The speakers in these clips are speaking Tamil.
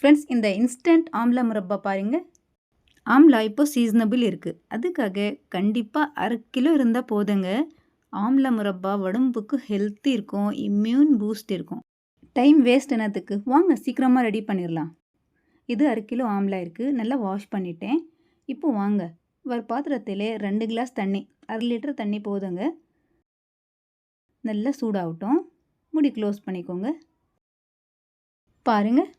ஃப்ரெண்ட்ஸ் இந்த இன்ஸ்டன்ட் ஆம்லா முரப்பா பாருங்கள் ஆம்லா இப்போ சீசனபிள் இருக்குது அதுக்காக கண்டிப்பாக அரை கிலோ இருந்தால் போதுங்க. ஆம்லா முரப்பா உடம்புக்கு ஹெல்த்தி இருக்கும் இம்யூன் பூஸ்ட் இருக்கும். டைம் வேஸ்ட் என்னத்துக்கு? வாங்க சீக்கிரமாக ரெடி பண்ணிடலாம் இது அரை கிலோ ஆம்லா இருக்குது நல்லா வாஷ் பண்ணிட்டேன். இப்போ வாங்க. ஒரு பாத்திரத்தில் ரெண்டு கிளாஸ் தண்ணி அரை லிட்டர் தண்ணி போதுங்க. நல்லா சூடாகட்டும். முடி க்ளோஸ் பண்ணிக்கோங்க. பாருங்கள்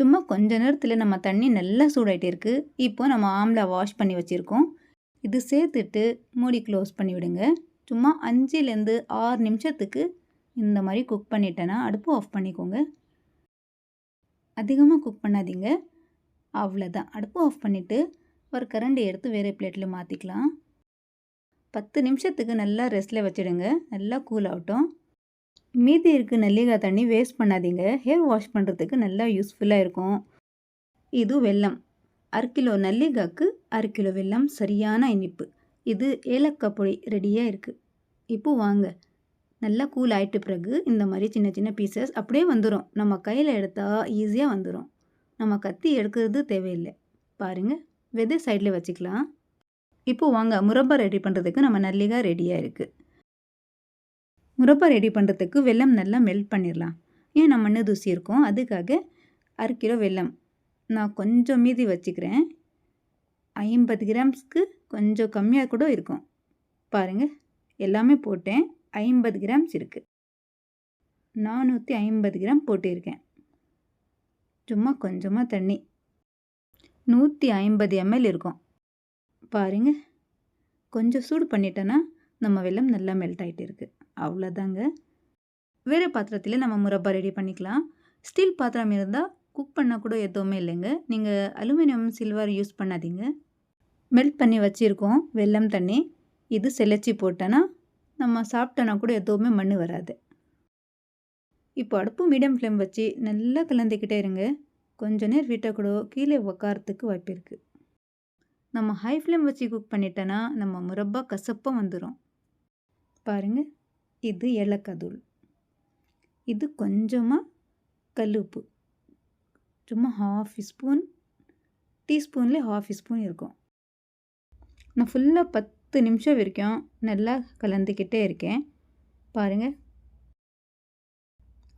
சும்மா கொஞ்ச நேரத்தில் நம்ம தண்ணி நல்லா சூடாகிட்டே இருக்குது இப்போ நம்ம ஆம்லா வாஷ் பண்ணி வச்சுருக்கோம். இது சேர்த்துட்டு மூடி க்ளோஸ் பண்ணி விடுங்க. சும்மா அஞ்சுலேருந்து ஆறு நிமிஷத்துக்கு இந்த மாதிரி குக் பண்ணிட்டேன்னா அடுப்பு ஆஃப் பண்ணிக்கோங்க. அதிகமாக குக் பண்ணாதீங்க. அவ்வளோதான் அடுப்பு ஆஃப் பண்ணிவிட்டு ஒரு கரண்டி எடுத்து வேறு பிளேட்டில் மாற்றிக்கலாம் பத்து நிமிஷத்துக்கு நல்லா ரெஸ்ட்டில் வச்சுடுங்க. நல்லா கூல் ஆகட்டும். மீதி இருக்க நெல்லிக்காய் தண்ணி வேஸ்ட் பண்ணாதீங்க. ஹேர் வாஷ் பண்ணுறதுக்கு நல்லா யூஸ்ஃபுல்லாக இருக்கும். இது வெல்லம். அரை கிலோ நெல்லிக்காய்க்கு அரை கிலோ வெல்லம் சரியான இனிப்பு. இது ஏலக்காய் பொடி ரெடியாக இருக்குது இப்போ வாங்க. நல்லா கூல் ஆகிட்டு பிறகு இந்த மாதிரி சின்ன சின்ன பீசஸ் அப்படியே வந்துடும் நம்ம கையில் எடுத்தால் ஈஸியாக வந்துடும் நம்ம கத்தி எடுக்கிறது தேவையில்லை. பாருங்கள் வெதை சைடில் வச்சுக்கலாம். இப்போது வாங்க. முரப்பா ரெடி பண்ணுறதுக்கு நம்ம நல்லிகாய் ரெடியாக இருக்குது முரப்பா ரெடி பண்ணுறதுக்கு வெல்லம் நல்லா மெல்ட் பண்ணிடலாம் ஏன் நம்ம மண்ணு தூசி இருக்கும்? அதுக்காக அரை கிலோ வெல்லம். நான் கொஞ்சம் மீதி வச்சுக்கிறேன். ஐம்பது கிராம்ஸ்க்கு கொஞ்சம் கம்மியாக கூட இருக்கும். பாருங்கள் எல்லாமே போட்டேன். ஐம்பது கிராம்ஸ் இருக்குது நானூற்றி ஐம்பது கிராம் போட்டிருக்கேன். சும்மா கொஞ்சமாக தண்ணி. நூற்றி ஐம்பது எம்எல் இருக்கும். பாருங்கள் கொஞ்சம் சூடு பண்ணிட்டேன்னா நம்ம வெல்லம் நல்லா மெல்ட் ஆகிட்டு இருக்குது அவ்வளோதாங்க. வேறு பாத்திரத்தில் நம்ம முரப்பா ரெடி பண்ணிக்கலாம். ஸ்டீல் பாத்திரம் இருந்தால் குக் பண்ணால் கூட எதுவுமே இல்லைங்க. நீங்கள் அலுமினியம் சில்வர் யூஸ் பண்ணாதீங்க. மெல்ட் பண்ணி வச்சுருக்கோம் வெல்லம் தண்ணி. இது செலச்சி போட்டோன்னா நம்ம சாப்பிட்டோன்னா கூட எதுவுமே மண் வராது. இப்போ அடுப்பு மீடியம் ஃப்ளேம் வச்சு நல்லா கலந்துக்கிட்டே இருங்க. கொஞ்ச நேரம் விட்டால் கூட கீழே உக்காரத்துக்கு வாய்ப்பு இருக்குது நம்ம ஹை ஃப்ளேம் வச்சு குக் பண்ணிட்டோன்னா நம்ம முரப்பா கசப்பாக வந்துடும் பாருங்கள் இது ஏலக்காய் இது கொஞ்சமாக கல்லுப்பு. சும்மா ஹாஃப் ஸ்பூன் டீஸ்பூன்லேயே ஹாஃப் ஸ்பூன் இருக்கும். நான் ஃபுல்லாக பத்து நிமிஷம் வரைக்கும் நல்லா கலந்துக்கிட்டே இருக்கேன். பாருங்கள்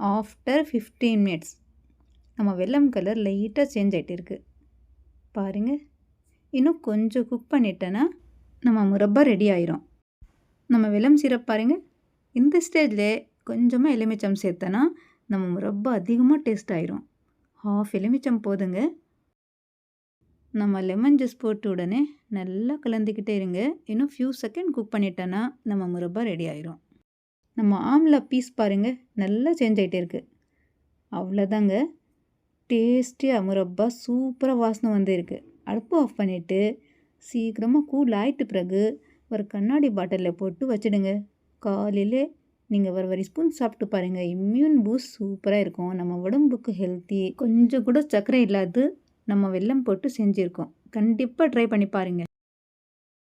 ஆஃப்டர் ஃபிஃப்டீன் மினிட்ஸ் நம்ம வெள்ளம் கலர் லைட்டாக சேஞ்ச் ஆகிட்டு இருக்குது பாருங்கள் இன்னும் கொஞ்சம் குக் பண்ணிட்டேன்னா நம்ம முரப்பா ரெடி ஆயிரும். நம்ம வெள்ளம் சிரப் பாருங்கள் இந்த ஸ்டேஜில் கொஞ்சமாக எலுமிச்சம் சேர்த்தனா நம்ம முரப்பா அதிகமாக டேஸ்ட் ஆயிரும். ஹாஃப் எலுமிச்சம் போதுங்க. நம்ம லெமன் ஜூஸ் போட்டு உடனே நல்லா கலந்துக்கிட்டே இருங்க. இன்னும் ஃபியூ செகண்ட் குக் பண்ணிட்டேன்னா நம்ம முரப்பா ரெடி ஆயிரும். நம்ம ஆம்லா பீஸ் பாருங்கள் நல்லா சேஞ்ச் ஆகிட்டே இருக்குது அவ்வளோதாங்க டேஸ்டியாக முரப்பா சூப்பராக வாசனை வந்துருக்கு அடுப்பு ஆஃப் பண்ணிவிட்டு சீக்கிரமாக கூல் ஆகிட்டு பிறகு ஒரு கண்ணாடி பாட்டிலில் போட்டு வச்சுடுங்க. காலையில் நீங்கள் ஒரு வரி ஸ்பூன் சாப்பிட்டு பாருங்கள் இம்யூன் பூஸ்ட் சூப்பராக இருக்கும். நம்ம உடம்புக்கு ஹெல்த்தி கொஞ்சம் கூட சர்க்கரை இல்லாது நம்ம வெல்லம் போட்டு செஞ்சுருக்கோம். கண்டிப்பாக ட்ரை பண்ணி பாருங்கள்